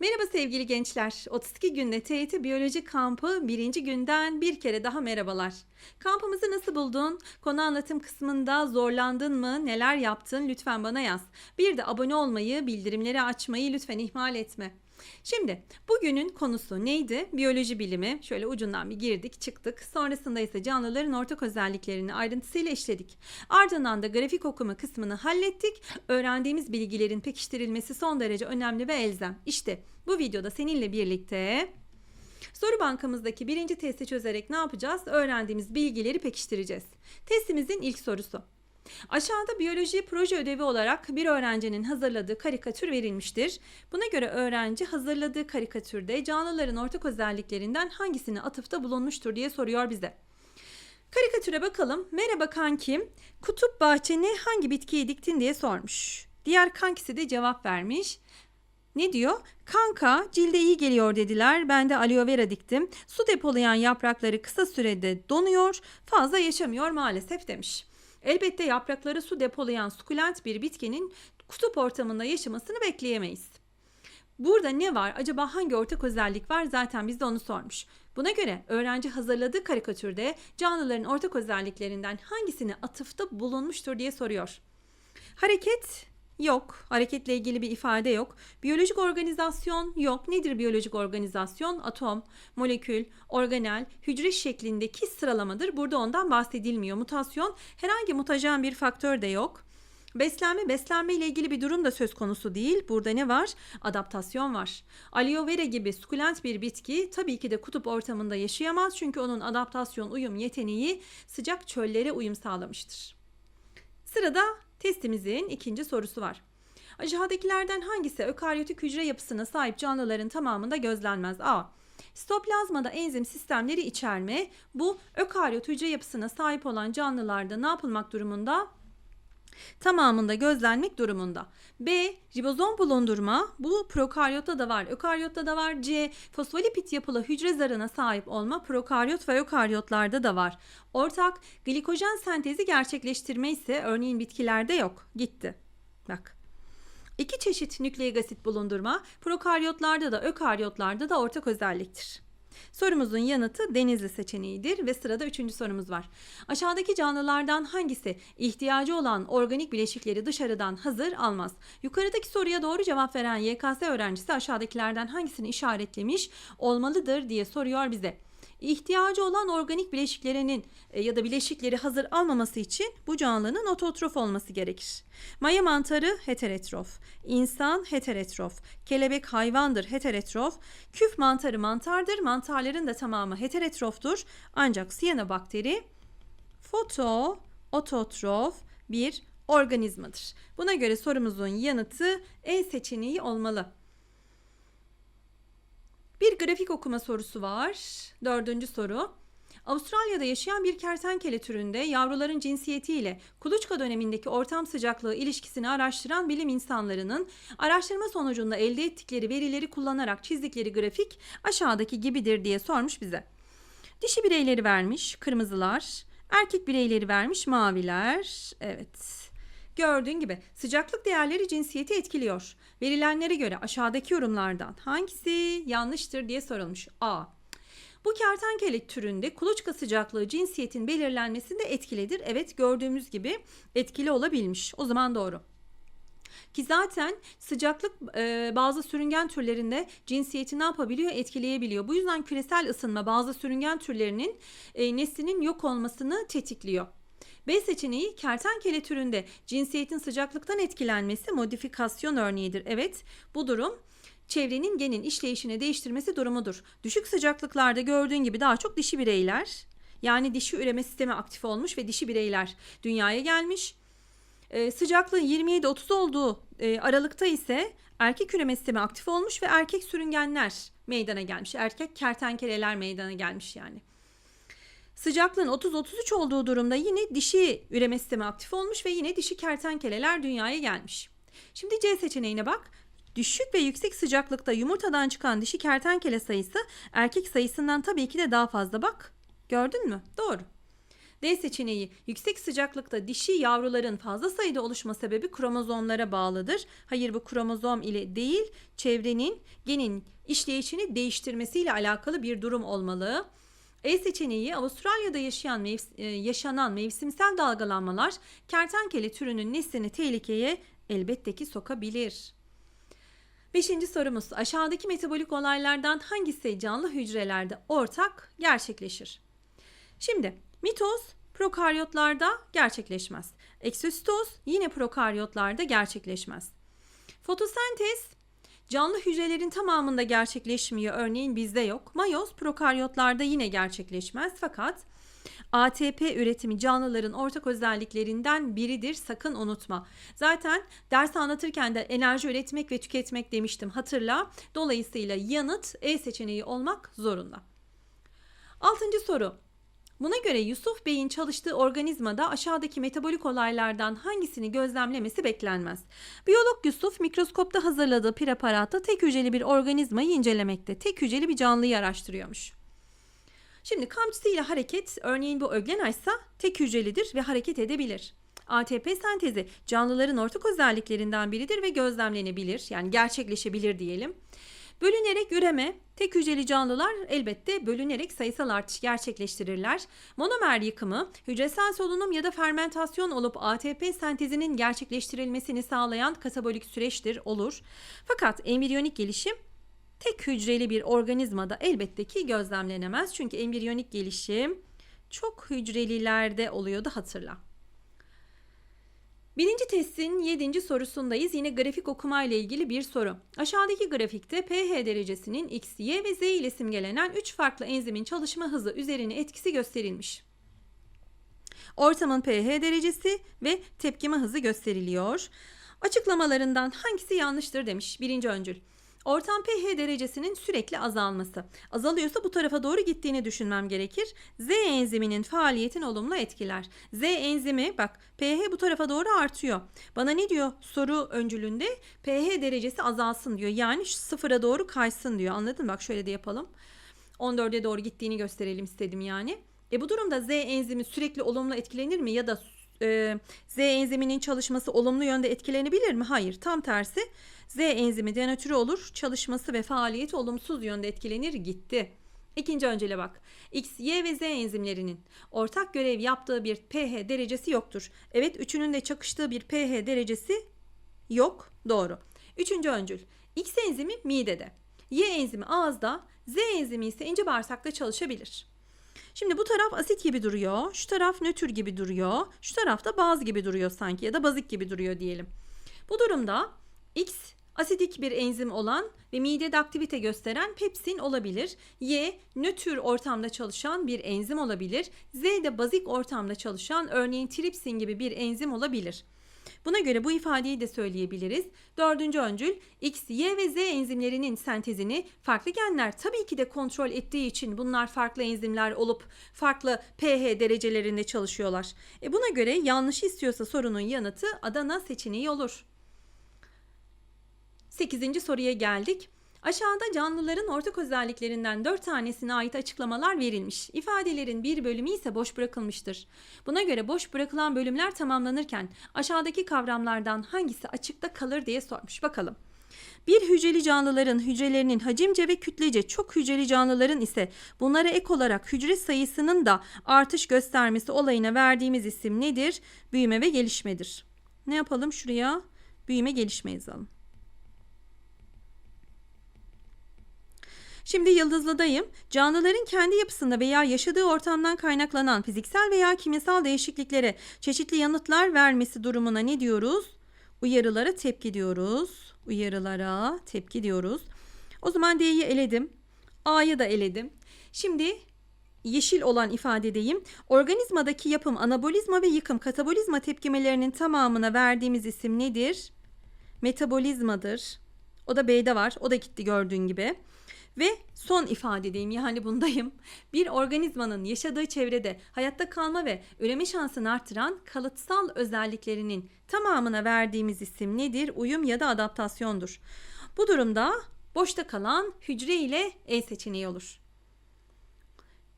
Merhaba sevgili gençler. 32 günde TYT Biyoloji Kampı birinci günden bir kere daha merhabalar. Kampımızı nasıl buldun? Konu anlatım kısmında zorlandın mı? Neler yaptın? Lütfen bana yaz. Bir de abone olmayı, bildirimleri açmayı lütfen ihmal etme. Şimdi bugünün konusu neydi? Biyoloji bilimi. Şöyle ucundan bir girdik çıktık. Sonrasında ise canlıların ortak özelliklerini ayrıntısıyla işledik. Ardından da grafik okuma kısmını hallettik. Öğrendiğimiz bilgilerin pekiştirilmesi son derece önemli ve elzem. İşte bu videoda seninle birlikte Soru bankamızdaki birinci testi çözerek ne yapacağız? Öğrendiğimiz bilgileri pekiştireceğiz. Testimizin ilk sorusu. Aşağıda biyoloji proje ödevi olarak bir öğrencinin hazırladığı karikatür verilmiştir. Buna göre öğrenci hazırladığı karikatürde canlıların ortak özelliklerinden hangisine atıfta bulunmuştur diye soruyor bize. Karikatüre bakalım. Merhaba kankim. Kutup bahçene hangi bitkiyi diktin diye sormuş. Diğer kankisi de cevap vermiş. Ne diyor? Kanka cilde iyi geliyor dediler. Ben de aloe vera diktim. Su depolayan yaprakları kısa sürede donuyor. Fazla yaşamıyor maalesef demiş. Elbette yaprakları su depolayan sukulent bir bitkinin kutup ortamında yaşamasını bekleyemeyiz. Burada ne var? Acaba hangi ortak özellik var? Zaten biz de onu sormuş. Buna göre öğrenci hazırladığı karikatürde canlıların ortak özelliklerinden hangisine atıfta bulunmuştur diye soruyor. Hareket yok. Hareketle ilgili bir ifade yok. Biyolojik organizasyon yok. Nedir biyolojik organizasyon? Atom, molekül, organel, hücre şeklindeki sıralamadır. Burada ondan bahsedilmiyor. Mutasyon herhangi mutajen bir faktör de yok. Beslenme, beslenme ile ilgili bir durum da söz konusu değil. Burada ne var? Adaptasyon var. Aloe vera gibi sukulent bir bitki tabii ki de kutup ortamında yaşayamaz çünkü onun adaptasyon uyum yeteneği sıcak çöllere uyum sağlamıştır. Sırada testimizin ikinci sorusu var. Aşağıdakilerden hangisi ökaryotik hücre yapısına sahip canlıların tamamında gözlenmez? A. Sitoplazmada enzim sistemleri içerme. Bu ökaryot hücre yapısına sahip olan canlılarda ne yapılmak durumunda? Tamamında gözlenmek durumunda. B. Ribozom bulundurma. Bu prokaryotta da var, ökaryotta da var. C. Fosfolipid yapılı hücre zarına sahip olma prokaryot ve ökaryotlarda da var. Ortak glikojen sentezi gerçekleştirme ise örneğin bitkilerde yok. Gitti. Bak. İki çeşit nükleik asit bulundurma prokaryotlarda da ökaryotlarda da ortak özelliktir. Sorumuzun yanıtı denizli seçeneğidir ve sırada üçüncü sorumuz var. Aşağıdaki canlılardan hangisi ihtiyacı olan organik bileşikleri dışarıdan hazır almaz? Yukarıdaki soruya doğru cevap veren YKS öğrencisi aşağıdakilerden hangisini işaretlemiş olmalıdır diye soruyor bize. İhtiyacı olan organik bileşiklerinin e, ya da bileşikleri hazır almaması için bu canlının ototrof olması gerekir. Maya mantarı heterotrof, insan heterotrof, kelebek hayvandır heterotrof, küf mantarı mantardır, mantarların da tamamı heterotroftur. Ancak siyanobakteri foto ototrof bir organizmadır. Buna göre sorumuzun yanıtı E seçeneği olmalı. Bir grafik okuma sorusu var. Dördüncü soru. Avustralya'da yaşayan bir kertenkele türünde yavruların cinsiyetiyle kuluçka dönemindeki ortam sıcaklığı ilişkisini araştıran bilim insanlarının araştırma sonucunda elde ettikleri verileri kullanarak çizdikleri grafik aşağıdaki gibidir diye sormuş bize. Dişi bireyleri vermiş kırmızılar, erkek bireyleri vermiş maviler. Evet. Gördüğün gibi sıcaklık değerleri cinsiyeti etkiliyor. Verilenlere göre aşağıdaki yorumlardan hangisi yanlıştır diye sorulmuş. A. Bu kertenkele türünde kuluçka sıcaklığı cinsiyetin belirlenmesinde etkilidir. Evet gördüğümüz gibi etkili olabilmiş. O zaman doğru. Ki zaten sıcaklık e, bazı sürüngen türlerinde cinsiyeti ne yapabiliyor? Etkileyebiliyor. Bu yüzden küresel ısınma bazı sürüngen türlerinin e, neslinin yok olmasını tetikliyor. B seçeneği kertenkele türünde cinsiyetin sıcaklıktan etkilenmesi modifikasyon örneğidir. Evet bu durum çevrenin genin işleyişini değiştirmesi durumudur. Düşük sıcaklıklarda gördüğün gibi daha çok dişi bireyler yani dişi üreme sistemi aktif olmuş ve dişi bireyler dünyaya gelmiş. Ee, sıcaklığın 27-30 olduğu e, aralıkta ise erkek üreme sistemi aktif olmuş ve erkek sürüngenler meydana gelmiş. Erkek kertenkeleler meydana gelmiş yani. Sıcaklığın 30-33 olduğu durumda yine dişi üreme sistemi aktif olmuş ve yine dişi kertenkeleler dünyaya gelmiş. Şimdi C seçeneğine bak. Düşük ve yüksek sıcaklıkta yumurtadan çıkan dişi kertenkele sayısı erkek sayısından tabii ki de daha fazla bak. Gördün mü? Doğru. D seçeneği yüksek sıcaklıkta dişi yavruların fazla sayıda oluşma sebebi kromozomlara bağlıdır. Hayır bu kromozom ile değil çevrenin genin işleyişini değiştirmesiyle alakalı bir durum olmalı. E seçeneği Avustralya'da yaşayan mevs- e, yaşanan mevsimsel dalgalanmalar kertenkele türünün neslini tehlikeye elbette ki sokabilir. Beşinci sorumuz aşağıdaki metabolik olaylardan hangisi canlı hücrelerde ortak gerçekleşir? Şimdi mitoz prokaryotlarda gerçekleşmez. Eksositoz yine prokaryotlarda gerçekleşmez. Fotosentez canlı hücrelerin tamamında gerçekleşmiyor. Örneğin bizde yok. Mayoz prokaryotlarda yine gerçekleşmez fakat ATP üretimi canlıların ortak özelliklerinden biridir. Sakın unutma. Zaten ders anlatırken de enerji üretmek ve tüketmek demiştim. Hatırla. Dolayısıyla yanıt E seçeneği olmak zorunda. Altıncı soru. Buna göre Yusuf Bey'in çalıştığı organizmada aşağıdaki metabolik olaylardan hangisini gözlemlemesi beklenmez? Biyolog Yusuf mikroskopta hazırladığı preparatta tek hücreli bir organizmayı incelemekte. Tek hücreli bir canlıyı araştırıyormuş. Şimdi kamçısıyla hareket örneğin bu öglenaysa tek hücrelidir ve hareket edebilir. ATP sentezi canlıların ortak özelliklerinden biridir ve gözlemlenebilir yani gerçekleşebilir diyelim. Bölünerek üreme, tek hücreli canlılar elbette bölünerek sayısal artış gerçekleştirirler. Monomer yıkımı, hücresel solunum ya da fermentasyon olup ATP sentezinin gerçekleştirilmesini sağlayan katabolik süreçtir olur. Fakat embriyonik gelişim tek hücreli bir organizmada elbette ki gözlemlenemez. Çünkü embriyonik gelişim çok hücrelilerde oluyordu hatırla. Birinci testin 7. sorusundayız. Yine grafik okuma ile ilgili bir soru. Aşağıdaki grafikte pH derecesinin X, Y ve Z ile simgelenen 3 farklı enzimin çalışma hızı üzerine etkisi gösterilmiş. Ortamın pH derecesi ve tepkime hızı gösteriliyor. Açıklamalarından hangisi yanlıştır demiş birinci öncül. Ortam pH derecesinin sürekli azalması. Azalıyorsa bu tarafa doğru gittiğini düşünmem gerekir. Z enziminin faaliyetini olumlu etkiler. Z enzimi bak pH bu tarafa doğru artıyor. Bana ne diyor soru öncülünde? pH derecesi azalsın diyor. Yani sıfıra doğru kaysın diyor. Anladın mı? Bak şöyle de yapalım. 14'e doğru gittiğini gösterelim istedim yani. E bu durumda Z enzimi sürekli olumlu etkilenir mi ya da e, Z enziminin çalışması olumlu yönde etkilenebilir mi? Hayır. Tam tersi Z enzimi denatürü olur. Çalışması ve faaliyeti olumsuz yönde etkilenir gitti. İkinci öncele bak. X, Y ve Z enzimlerinin ortak görev yaptığı bir pH derecesi yoktur. Evet üçünün de çakıştığı bir pH derecesi yok. Doğru. Üçüncü öncül. X enzimi midede. Y enzimi ağızda. Z enzimi ise ince bağırsakta çalışabilir. Şimdi bu taraf asit gibi duruyor. Şu taraf nötr gibi duruyor. Şu tarafta baz gibi duruyor sanki ya da bazik gibi duruyor diyelim. Bu durumda X asidik bir enzim olan ve midede aktivite gösteren pepsin olabilir. Y nötr ortamda çalışan bir enzim olabilir. Z de bazik ortamda çalışan örneğin tripsin gibi bir enzim olabilir. Buna göre bu ifadeyi de söyleyebiliriz. Dördüncü öncül X, Y ve Z enzimlerinin sentezini farklı genler tabii ki de kontrol ettiği için bunlar farklı enzimler olup farklı pH derecelerinde çalışıyorlar. E buna göre yanlış istiyorsa sorunun yanıtı Adana seçeneği olur. 8. soruya geldik. Aşağıda canlıların ortak özelliklerinden 4 tanesine ait açıklamalar verilmiş. İfadelerin bir bölümü ise boş bırakılmıştır. Buna göre boş bırakılan bölümler tamamlanırken aşağıdaki kavramlardan hangisi açıkta kalır diye sormuş. Bakalım. Bir hücreli canlıların hücrelerinin hacimce ve kütlece çok hücreli canlıların ise bunlara ek olarak hücre sayısının da artış göstermesi olayına verdiğimiz isim nedir? Büyüme ve gelişmedir. Ne yapalım şuraya? Büyüme gelişme yazalım. Şimdi yıldızlıdayım. Canlıların kendi yapısında veya yaşadığı ortamdan kaynaklanan fiziksel veya kimyasal değişikliklere çeşitli yanıtlar vermesi durumuna ne diyoruz? Uyarılara tepki diyoruz. Uyarılara tepki diyoruz. O zaman D'yi eledim. A'yı da eledim. Şimdi yeşil olan ifadedeyim. Organizmadaki yapım, anabolizma ve yıkım, katabolizma tepkimelerinin tamamına verdiğimiz isim nedir? Metabolizmadır. O da B'de var. O da gitti gördüğün gibi. Ve son ifadedeyim yani bundayım. Bir organizmanın yaşadığı çevrede hayatta kalma ve üreme şansını artıran kalıtsal özelliklerinin tamamına verdiğimiz isim nedir? Uyum ya da adaptasyondur. Bu durumda boşta kalan hücre ile E seçeneği olur.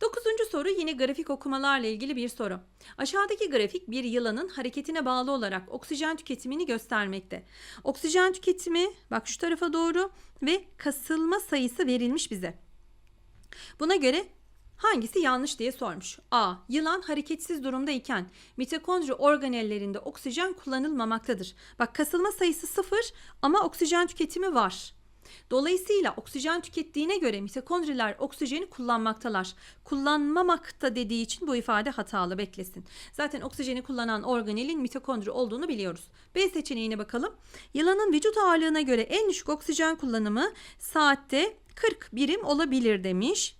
Dokuzuncu soru yine grafik okumalarla ilgili bir soru. Aşağıdaki grafik bir yılanın hareketine bağlı olarak oksijen tüketimini göstermekte. Oksijen tüketimi bak şu tarafa doğru ve kasılma sayısı verilmiş bize. Buna göre hangisi yanlış diye sormuş. A. Yılan hareketsiz durumda iken mitokondri organellerinde oksijen kullanılmamaktadır. Bak kasılma sayısı sıfır ama oksijen tüketimi var. Dolayısıyla oksijen tükettiğine göre mitokondriler oksijeni kullanmaktalar. Kullanmamakta dediği için bu ifade hatalı beklesin. Zaten oksijeni kullanan organelin mitokondri olduğunu biliyoruz. B seçeneğine bakalım. Yılanın vücut ağırlığına göre en düşük oksijen kullanımı saatte 40 birim olabilir demiş.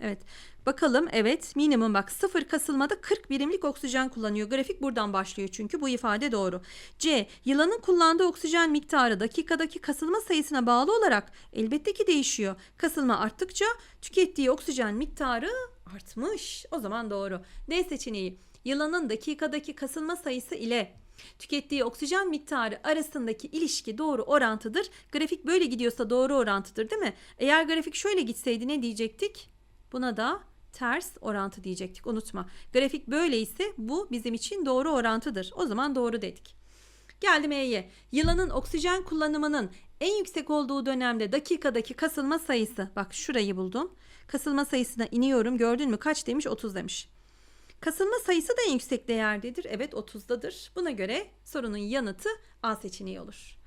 Evet. Bakalım evet minimum bak sıfır kasılmada 40 birimlik oksijen kullanıyor. Grafik buradan başlıyor çünkü bu ifade doğru. C. Yılanın kullandığı oksijen miktarı dakikadaki kasılma sayısına bağlı olarak elbette ki değişiyor. Kasılma arttıkça tükettiği oksijen miktarı artmış. O zaman doğru. D seçeneği yılanın dakikadaki kasılma sayısı ile tükettiği oksijen miktarı arasındaki ilişki doğru orantıdır. Grafik böyle gidiyorsa doğru orantıdır değil mi? Eğer grafik şöyle gitseydi ne diyecektik? Buna da ters orantı diyecektik unutma. Grafik böyleyse bu bizim için doğru orantıdır. O zaman doğru dedik. Geldim E'ye. Yılanın oksijen kullanımının en yüksek olduğu dönemde dakikadaki kasılma sayısı. Bak şurayı buldum. Kasılma sayısına iniyorum. Gördün mü kaç demiş? 30 demiş. Kasılma sayısı da en yüksek değerdedir. Evet 30'dadır. Buna göre sorunun yanıtı A seçeneği olur.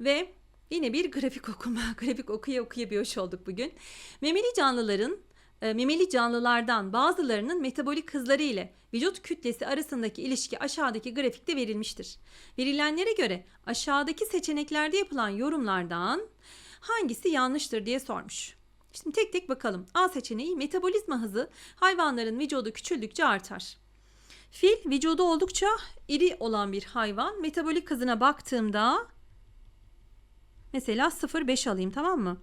Ve yine bir grafik okuma. Grafik okuya okuya bir hoş olduk bugün. Memeli canlıların e, memeli canlılardan bazılarının metabolik hızları ile vücut kütlesi arasındaki ilişki aşağıdaki grafikte verilmiştir. Verilenlere göre aşağıdaki seçeneklerde yapılan yorumlardan hangisi yanlıştır diye sormuş. Şimdi tek tek bakalım. A seçeneği metabolizma hızı hayvanların vücudu küçüldükçe artar. Fil vücudu oldukça iri olan bir hayvan. Metabolik hızına baktığımda mesela 0.5 alayım tamam mı?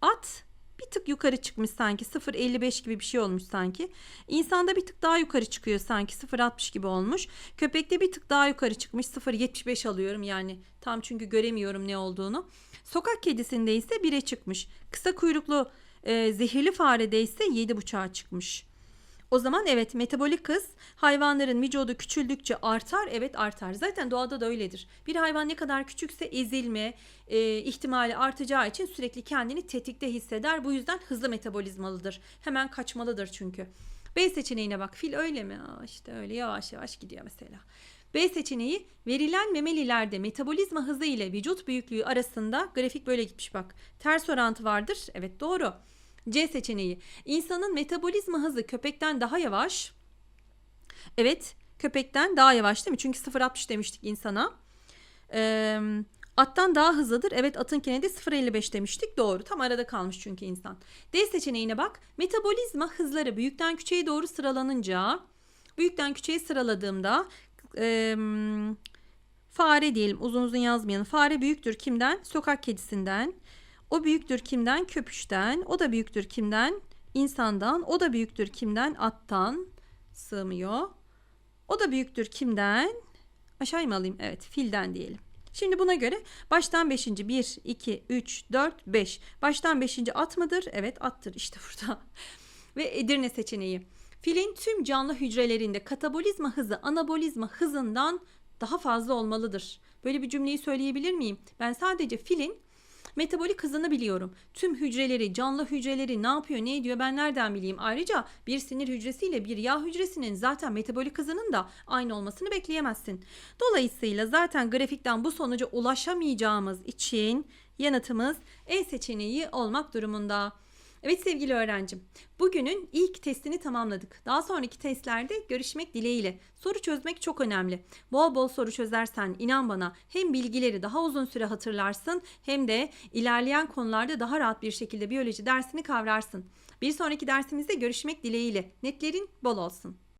At bir tık yukarı çıkmış sanki 0.55 gibi bir şey olmuş sanki. İnsanda bir tık daha yukarı çıkıyor sanki 0.60 gibi olmuş. Köpekte bir tık daha yukarı çıkmış 0.75 alıyorum yani tam çünkü göremiyorum ne olduğunu. Sokak kedisinde ise 1'e çıkmış. Kısa kuyruklu e, zehirli farede ise 7.5'a çıkmış. O zaman evet metabolik hız hayvanların vücudu küçüldükçe artar. Evet artar. Zaten doğada da öyledir. Bir hayvan ne kadar küçükse ezilme e, ihtimali artacağı için sürekli kendini tetikte hisseder. Bu yüzden hızlı metabolizmalıdır. Hemen kaçmalıdır çünkü. B seçeneğine bak. Fil öyle mi? Aa, işte öyle yavaş yavaş gidiyor mesela. B seçeneği verilen memelilerde metabolizma hızı ile vücut büyüklüğü arasında grafik böyle gitmiş bak. Ters orantı vardır. Evet doğru. C seçeneği. İnsanın metabolizma hızı köpekten daha yavaş. Evet, köpekten daha yavaş değil mi? Çünkü 0.60 demiştik insana. Ee, attan daha hızlıdır. Evet, atınkine de 0.55 demiştik. Doğru. Tam arada kalmış çünkü insan. D seçeneğine bak. Metabolizma hızları büyükten küçüğe doğru sıralanınca büyükten küçüğe sıraladığımda e, fare diyelim uzun uzun yazmayalım. Fare büyüktür kimden? Sokak kedisinden. O büyüktür kimden? Köpüşten. O da büyüktür kimden? İnsandan. O da büyüktür kimden? Attan. Sığmıyor. O da büyüktür kimden? Aşağıya mı alayım? Evet filden diyelim. Şimdi buna göre baştan 5. 1, 2, 3, 4, 5. Baştan 5. at mıdır? Evet attır işte burada. Ve Edirne seçeneği. Filin tüm canlı hücrelerinde katabolizma hızı anabolizma hızından daha fazla olmalıdır. Böyle bir cümleyi söyleyebilir miyim? Ben sadece filin Metabolik hızını biliyorum. Tüm hücreleri, canlı hücreleri ne yapıyor, ne ediyor ben nereden bileyim? Ayrıca bir sinir hücresiyle bir yağ hücresinin zaten metabolik hızının da aynı olmasını bekleyemezsin. Dolayısıyla zaten grafikten bu sonuca ulaşamayacağımız için yanıtımız E seçeneği olmak durumunda. Evet sevgili öğrencim, bugünün ilk testini tamamladık. Daha sonraki testlerde görüşmek dileğiyle. Soru çözmek çok önemli. Bol bol soru çözersen inan bana hem bilgileri daha uzun süre hatırlarsın hem de ilerleyen konularda daha rahat bir şekilde biyoloji dersini kavrarsın. Bir sonraki dersimizde görüşmek dileğiyle. Netlerin bol olsun.